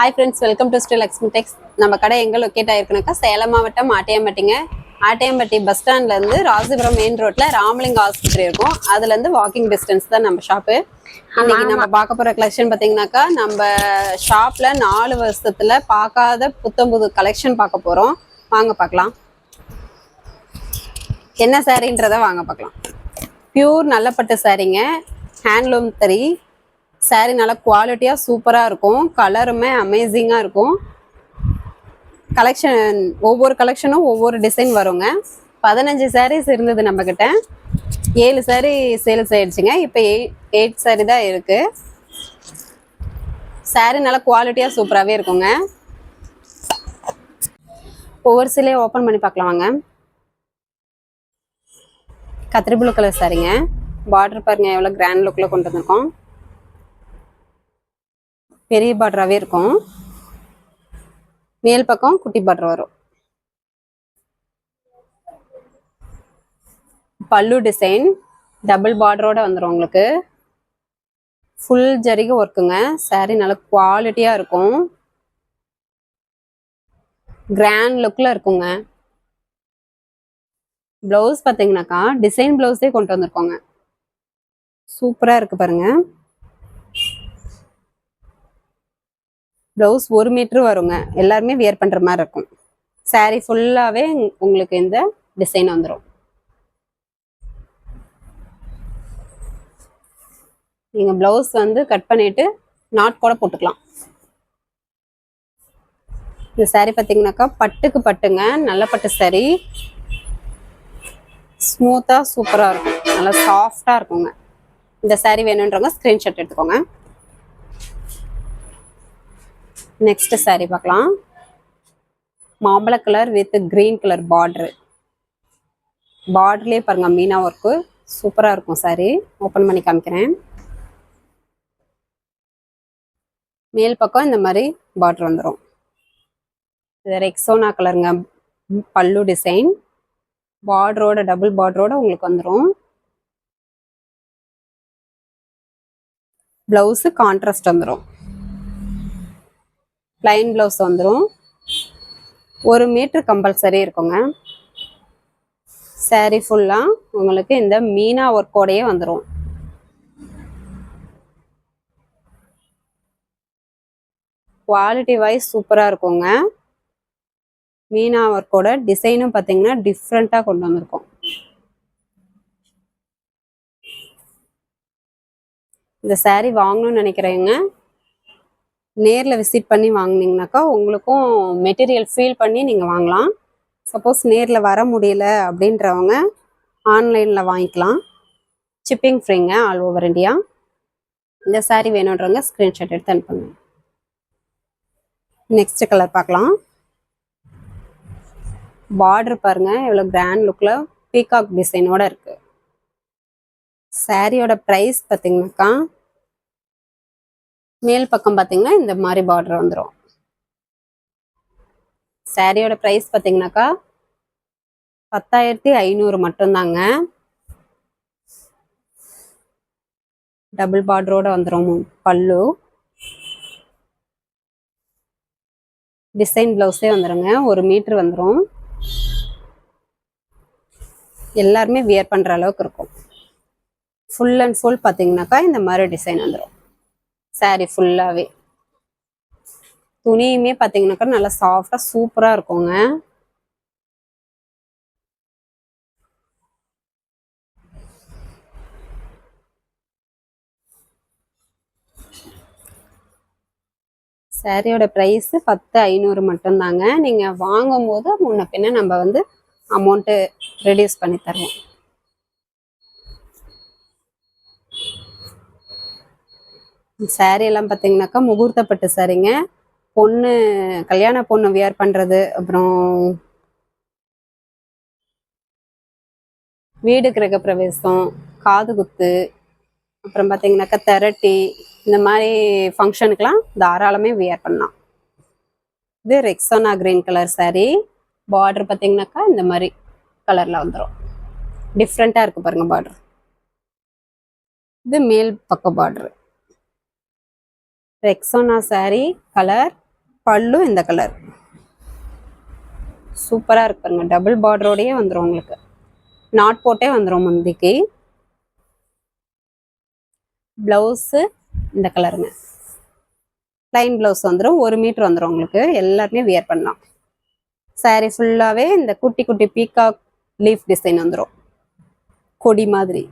Hi friends welcome to Sri Lakshmi tex நம்ம கடை எங்கே லொக்கேட் ஆயிருக்குனாக்கா சேலம் மாவட்டம் ஆட்டையம்பட்டிங்க. ஆட்டையம்பட்டி பஸ் ஸ்டாண்ட்ல இருந்து ராசிபுரம் மெயின் ரோட்ல ராமலிங்க ஆஸ்பத்திரி இருக்கும். அதுல இருந்து வாக்கிங் டிஸ்டன்ஸ் தான் நம்ம ஷாப்பு இன்னைக்கு நம்ம பார்க்க போற கலெக்ஷன் பாத்தீங்கன்னாக்கா நம்ம ஷாப்ல நாலு வருஷத்துல பார்க்காத புத்தம் புது கலெக்ஷன் பார்க்க போறோம். வாங்க பார்க்கலாம். என்ன சாரின்றத வாங்க பார்க்கலாம். பியூர் நல்ல பட்டு சாரீங்க ஹேண்ட்லூம் தறி சாரீ நல்லா குவாலிட்டியாக சூப்பராக இருக்கும். கலருமே அமேசிங்காக இருக்கும். கலெக்ஷன் ஒவ்வொரு கலெக்ஷனும் ஒவ்வொரு டிசைன் வருங்க. பதினஞ்சு சாரீஸ் இருந்தது நம்மக்கிட்ட ஏழு சாரீ சேல்ஸ் ஆயிடுச்சுங்க. இப்போ எயிட் எயிட் சாரீ தான் இருக்குது சாரீ நல்லா குவாலிட்டியாக சூப்பராகவே இருக்குங்க. ஒவ்வொரு சிலையும் ஓப்பன் பண்ணி பார்க்கலாம் வாங்க கத்திரி ப்ளூ கலர் சாரிங்க பார்டர் பாருங்க எவ்வளோ கிராண்ட் லுக்கில் கொண்டு வந்திருக்கோம். பெரிய பார்டராகவே இருக்கும். மேல் பக்கம் குட்டி பார்டர் வரும். பல்லு டிசைன் டபுள் பார்டரோட வந்துடும் உங்களுக்கு. ஃபுல் ஜரிகை ஒர்க்குங்க saree நல்ல குவாலிட்டியாக இருக்கும். கிராண்ட் லுக்கில் இருக்குங்க. ப்ளவுஸ் பார்த்தீங்கன்னாக்கா டிசைன் ப்ளவுஸே கொண்டு வந்திருக்கோங்க. சூப்பராக இருக்கு பாருங்கள் ப்ளவுஸ் ஒரு மீட்ரு வருங்க. எல்லாருமே வியர் பண்ணுற மாதிரி இருக்கும். Saree ஃபுல்லாகவே உங்களுக்கு இந்த டிசைன் வந்துடும் நீங்கள் ப்ளவுஸ் வந்து கட் பண்ணிட்டு நாட் கூட போட்டுக்கலாம். இந்த saree பார்த்தீங்கன்னாக்கா பட்டுக்கு பட்டுங்க. நல்ல பட்டு saree. ஸ்மூத்தாக சூப்பராக இருக்கும். நல்லா சாஃப்டாக இருக்குங்க. இந்த saree வேணுன்றவங்க ஸ்க்ரீன்ஷாட் எடுத்துக்கோங்க. நெக்ஸ்ட் saree பார்க்கலாம். மாம்பழ colour with green colour border பார்டர்லேயே பாருங்க மீனா ஒர்க்கு சூப்பராக இருக்கும் saree. ஓப்பன் பண்ணி காமிக்கிறேன். மேல் பக்கம் இந்த மாதிரி பார்டர் வந்துடும் இது ரெக்ஸோனா கலருங்க பல்லு டிசைன் பார்டரோட டபுள் பார்டரோட உங்களுக்கு வந்துடும் ப்ளவுஸு கான்ட்ராஸ்ட் வந்துடும் பிளைன் ப்ளவுஸ் வந்துடும் ஒரு மீட்ரு கம்பல்சரி இருக்குங்க. Saree ஃபுல்லாக உங்களுக்கு இந்த மீனா ஒர்க்கோடையே வந்துடும் குவாலிட்டி வைஸ் சூப்பராக இருக்குங்க. மீனா ஒர்க்கோட டிசைனும் பார்த்தீங்கன்னா டிஃப்ரெண்ட்டாக கொண்டு வந்திருக்கோம். இந்த saree வாங்கணும்னு நினைக்கிறேங்க நேரில் விசிட் பண்ணி வாங்கினீங்கனாக்கா உங்களுக்கும் மெட்டீரியல் ஃபீல் பண்ணி நீங்கள் வாங்கலாம். சப்போஸ் நேரில் வர முடியல அப்படின்றவங்க ஆன்லைனில் வாங்கிக்கலாம். ஷிப்பிங் ஃப்ரீங்க ஆல் ஓவர் இந்தியா இந்த சாரீ வேணுன்றவங்க ஸ்க்ரீன்ஷாட் எடுத்து அனுப்புங்க. நெக்ஸ்ட் கலர் பார்க்கலாம். பார்டர் பாருங்க எவ்வளோ கிராண்ட் லுக்கில் பீகாக் டிசைனோட இருக்குது சாரியோட ப்ரைஸ் பார்த்தீங்கன்னாக்கா மேல் பக்கம் பார்த்தீங்கன்னா இந்த மாதிரி பார்டர் வந்துடும் சாரியோட ப்ரைஸ் பார்த்தீங்கன்னாக்கா பத்தாயிரத்தி ஐநூறு மட்டும்தாங்க. டபுள் பார்டரோட வந்துடும் பல்லு. டிசைன் ப்ளவுஸே வந்துடுங்க ஒரு மீட்ரு வந்துடும் எல்லாருமே வியர் பண்ணுற அளவுக்கு இருக்கும். ஃபுல் அண்ட் ஃபுல் பார்த்தீங்கன்னாக்கா இந்த மாதிரி டிசைன் வந்துடும் சாரி ஃபுல்லாகவே துணியுமே பார்த்தீங்கன்னாக்கா நல்லா சாஃப்டாக சூப்பராக இருக்குங்க. சேரீயோட ப்ரைஸு பத்து ஐநூறு மட்டும்தாங்க. நீங்கள் வாங்கும்போது முன்ன பின்ன நம்ம வந்து அமௌண்ட்டு ரெடியூஸ் பண்ணி தருவோம். சாரி எல்லாம் பார்த்தீங்கன்னாக்கா முகூர்த்தப்பட்டு சாரிங்க பொண்ணு கல்யாண பொண்ணு வியர் பண்ணுறது அப்புறம் வீடு கிரக பிரவேசம் காது குத்து அப்புறம் பார்த்தீங்கன்னாக்கா தெரட்டி இந்த மாதிரி ஃபங்க்ஷனுக்கெலாம் தாராளமே வியர் பண்ணலாம். இது Rexona green colour saree. Border பார்த்தீங்கன்னாக்கா இந்த மாதிரி கலரில் வந்துடும் டிஃப்ரெண்ட்டாக இருக்குது பாருங்கள் பார்டர் இது மேல் பக்க பார்ட்ரு ரெக்ஸோனா saree கலர் பல்லு இந்த கலர் சூப்பராக இருக்கு பாருங்க. டபுள் பார்டரோடயே வந்துடும் உங்களுக்கு. நாட் போட்டே வந்துடும் முந்திக்கு. ப்ளவுஸு இந்த கலருங்க லைன் ப்ளவுஸ் வந்துடும் ஒரு மீட்ரு வந்துடும் உங்களுக்கு. எல்லாருமே வியர் பண்ணலாம். Saree ஃபுல்லாகவே இந்த குட்டி குட்டி பீகாக் லீஃப் டிசைன் வந்துடும் கொடி மாதிரி.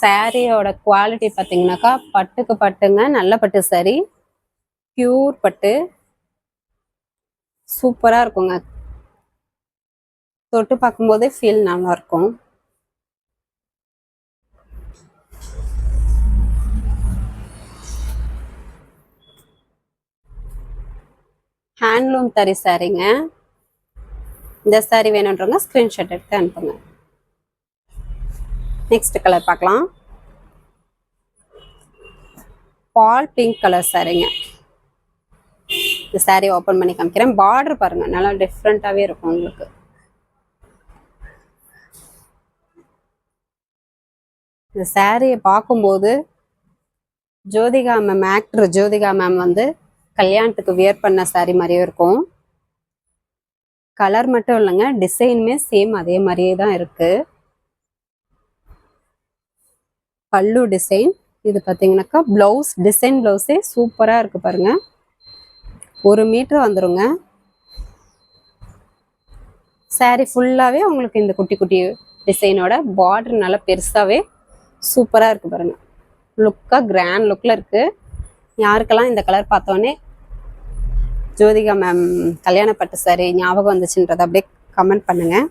சாரியோட குவாலிட்டி பார்த்தீங்கன்னாக்கா பட்டுக்கு பட்டுங்க நல்ல பட்டு சாரி பியூர் பட்டு. சூப்பராக இருக்குங்க. தொட்டு பார்க்கும்போதே ஃபீல் நல்லா இருக்கும். ஹேண்ட்லூம் தறி சாரிங்க இந்த சாரி வேணுன்றவங்க ஸ்க்ரீன்ஷாட் எடுத்து அனுப்புங்க. நெக்ஸ்ட் கலர் பார்க்கலாம். பால் பிங்க் கலர் சாரீங்க இந்த saree ஓப்பன் பண்ணி காமிக்கிறேன். பார்டர் பாருங்க நல்லா டிஃப்ரெண்ட்டாகவே இருக்கும் உங்களுக்கு. இந்த சாரியை பார்க்கும்போது Jyothika ma'am actor Jyothika ma'am வந்து கல்யாணத்துக்கு வியர் பண்ண saree மாதிரியும் இருக்கும். கலர் மட்டும் இல்லைங்க டிசைனுமே சேம் அதே மாதிரியே தான் இருக்குது பல்லு டிசைன் இது பார்த்தீங்கன்னாக்கா ப்ளவுஸ் டிசைன் ப்ளவுஸே சூப்பராக இருக்குது பாருங்கள் ஒரு மீட்ரு வந்துருங்க. Saree ஃபுல்லாகவே உங்களுக்கு இந்த குட்டி குட்டி டிசைனோட பார்டர் நல்லா பெருசாகவே சூப்பராக இருக்குது பாருங்கள் லுக்காக கிராண்ட் லுக்கில் இருக்குது யாருக்கெல்லாம் இந்த கலர் பார்த்தோன்னே ஜோதிகா மேம் கல்யாணப்பட்டு சாரி ஞாபகம் வந்துச்சுன்றதை அப்படியே கமெண்ட் பண்ணுங்கள்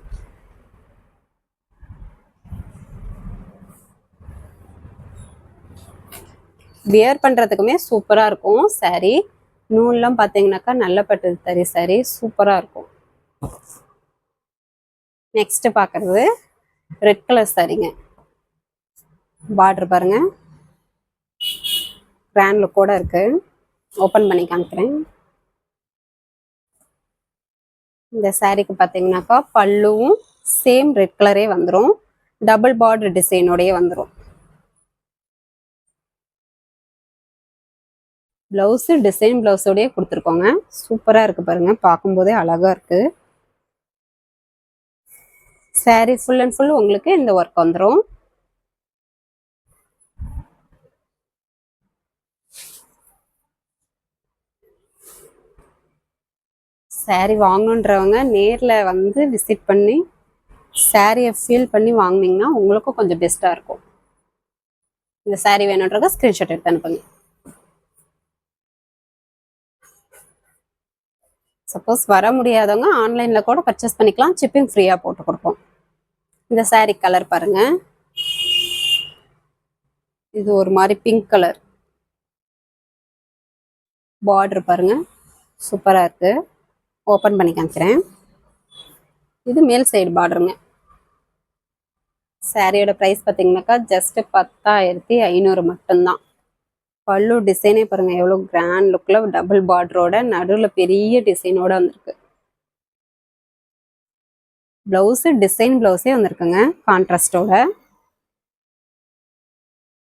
வியர் பண்ணுறதுக்குமே சூப்பராக இருக்கும். Saree நூல்லாம் பார்த்தீங்கன்னாக்கா நல்ல பட்டு தறி saree சூப்பராக இருக்கும். நெக்ஸ்ட் பார்க்குறது ரெட் கலர் சாரிங்க பார்டர் பாருங்க. கிராண்ட் லுக்கோட இருக்கு. ஓப்பன் பண்ணி காமிக்கிறேன். இந்த சாரீக்கு பார்த்தீங்கன்னாக்கா பல்லுவும் சேம் ரெட் கலரே வந்துடும் டபுள் பார்டர் டிசைனோடயே வந்துடும் ப்ளவுஸு டிசைன் ப்ளவுஸோடய கொடுத்துருக்கோங்க. சூப்பராக இருக்குது பாருங்கள் பார்க்கும்போதே அழகாக இருக்குது சாரீ ஃபுல் அண்ட் ஃபுல் உங்களுக்கு இந்த ஒர்க் வந்துடும் saree வாங்கணுன்றவங்க நேரில் வந்து விசிட் பண்ணி சாரியை ஃபீல் பண்ணி வாங்குனீங்கன்னா உங்களுக்கும் கொஞ்சம் பெஸ்ட்டாக இருக்கும். இந்த சாரீ வேணுன்றவங்க ஸ்க்ரீன்ஷாட் எடுத்து அனுப்புங்க. சப்போஸ் வர முடியாதவங்க ஆன்லைனில் கூட பர்ச்சேஸ் பண்ணிக்கலாம். சிப்பிங் ஃப்ரீயாக போட்டு கொடுப்போம். இந்த சாரீ கலர் பாருங்க. இது ஒரு மாதிரி பிங்க் கலர் பார்டர் பாருங்க. சூப்பராக இருக்கு. ஓப்பன் பண்ணி காமிக்கிறேன். இது மேல் சைடு பார்டருங்க சாரியோட ப்ரைஸ் பார்த்தீங்கன்னாக்கா ஜஸ்ட் பத்தாயிரத்தி ஐநூறு மட்டும்தான். பல்லு டிசைனே பாருங்க எவ்வளோ கிராண்ட் லுக்கில் டபுள் பார்டரோட நடுவில் பெரிய டிசைனோட வந்திருக்கு. ப்ளவுஸு டிசைன் ப்ளவுஸே வந்திருக்குங்க கான்ட்ராஸ்டோட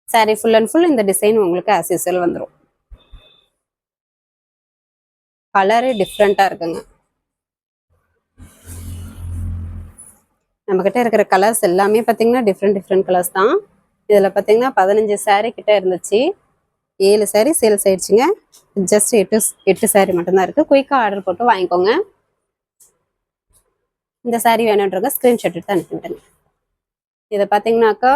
saree ஃபுல் அண்ட் ஃபுல் இந்த டிசைன் உங்களுக்கு ஆஸ் யூஸ்வல் வந்துடும் கலரே டிஃப்ரெண்ட்டாக இருக்குங்க. நம்மக்கிட்ட இருக்கிற கலர்ஸ் எல்லாமே பார்த்தீங்கன்னா டிஃப்ரெண்ட் டிஃப்ரெண்ட் கலர்ஸ் தான். இதில் பார்த்தீங்கன்னா பதினஞ்சு சாரீ கிட்ட இருந்துச்சு. ஏழு சாரீ சேல்ஸ் ஆயிடுச்சுங்க. ஜஸ்ட் எட்டு எட்டு சாரீ மட்டும்தான் இருக்குது குயிக்காக ஆர்டர் போட்டு வாங்கிக்கோங்க. இந்த சாரீ வேணுன்றவங்க ஸ்க்ரீன்ஷாட் எடுத்து அனுப்பிவிடுங்க இதை பார்த்தீங்கன்னாக்கா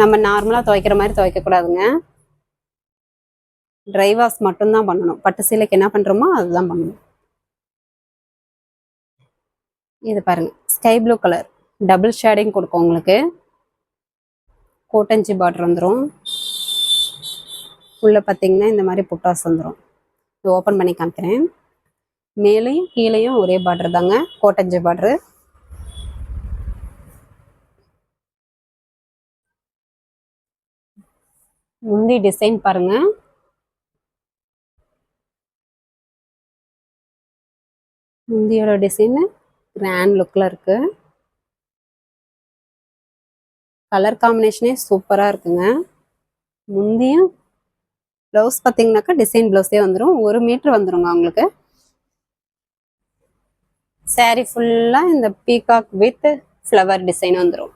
நம்ம நார்மலாக துவைக்கிற மாதிரி துவைக்கக்கூடாதுங்க ட்ரை வாஷ் மட்டும்தான் பண்ணணும். பட்டு சீலைக்கு என்ன பண்ணுறோமோ அதுதான் பண்ணணும். இது பாருங்க. Sky blue colour double shading கொடுக்கும் உங்களுக்கு. கோட்டஞ்சி பார்டர் வந்துடும் உள்ளே பார்த்தீங்கன்னா இந்த மாதிரி புட்டாஸ் வந்துடும் இது ஓப்பன் பண்ணி காமிக்கிறேன். மேலேயும் கீழேயும் ஒரே பார்டர் தாங்க. கோட்டஞ்சி பார்டரு முந்தி டிசைன் பாருங்க. முந்தியோட டிசைனு கிராண்ட் லுக்கில் இருக்கு. கலர் காம்பினேஷனே சூப்பராக இருக்குங்க. முந்தியும் ப்ளவுஸ் பார்த்தீங்கன்னாக்கா டிசைன் ப்ளவுஸே வந்துடும் ஒரு மீட்ரு வந்துருங்க உங்களுக்கு saree ஃபுல்லாக இந்த பீகாக் வித் ஃப்ளவர் டிசைன் வந்துடும்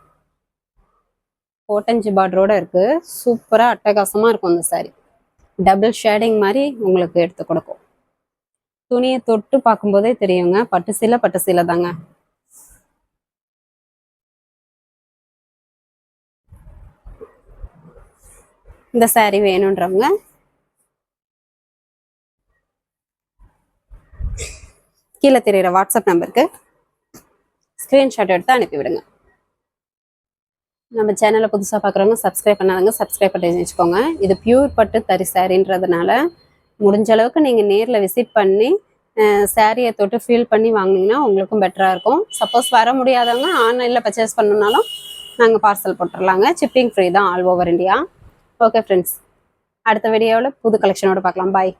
கோட்டஞ்சி பார்டரோட இருக்கு. சூப்பராக அட்டகாசமாக இருக்கும் இந்த சாரீ டபுள் ஷேடிங் மாதிரி உங்களுக்கு எடுத்து கொடுக்கும். துணியை தொட்டு பார்க்கும்போதே தெரியுங்க. பட்டு சீலை பட்டு சீலை தாங்க. இந்த சாரீ வேணுன்றவங்க கீழே தெரியுற வாட்ஸ்அப் நம்பருக்கு ஸ்க்ரீன்ஷாட் எடுத்து அனுப்பிவிடுங்க. நம்ம சேனலை புதுசாக பார்க்குறவங்க சப்ஸ்கிரைப் பண்ணாதவங்க சப்ஸ்கிரைப் பண்ணி வச்சுக்கோங்க. இது பியூர் பட்டு தறி சாரின்றதுனால முடிஞ்ச அளவுக்கு நீங்கள் நேரில் விசிட் பண்ணி சாரியை தொட்டு ஃபீல் பண்ணி வாங்கினீங்கன்னா உங்களுக்கும் பெட்டராக இருக்கும். சப்போஸ் வர முடியாதவங்க ஆன்லைனில் பர்ச்சேஸ் பண்ணுனாலும் நாங்கள் பார்சல் போட்டுடலாங்க சிப்பிங் ஃப்ரீ தான் all over India okay friends அடுத்த வீடியோவில் புது கலெக்ஷனோட பார்க்கலாம் பாய்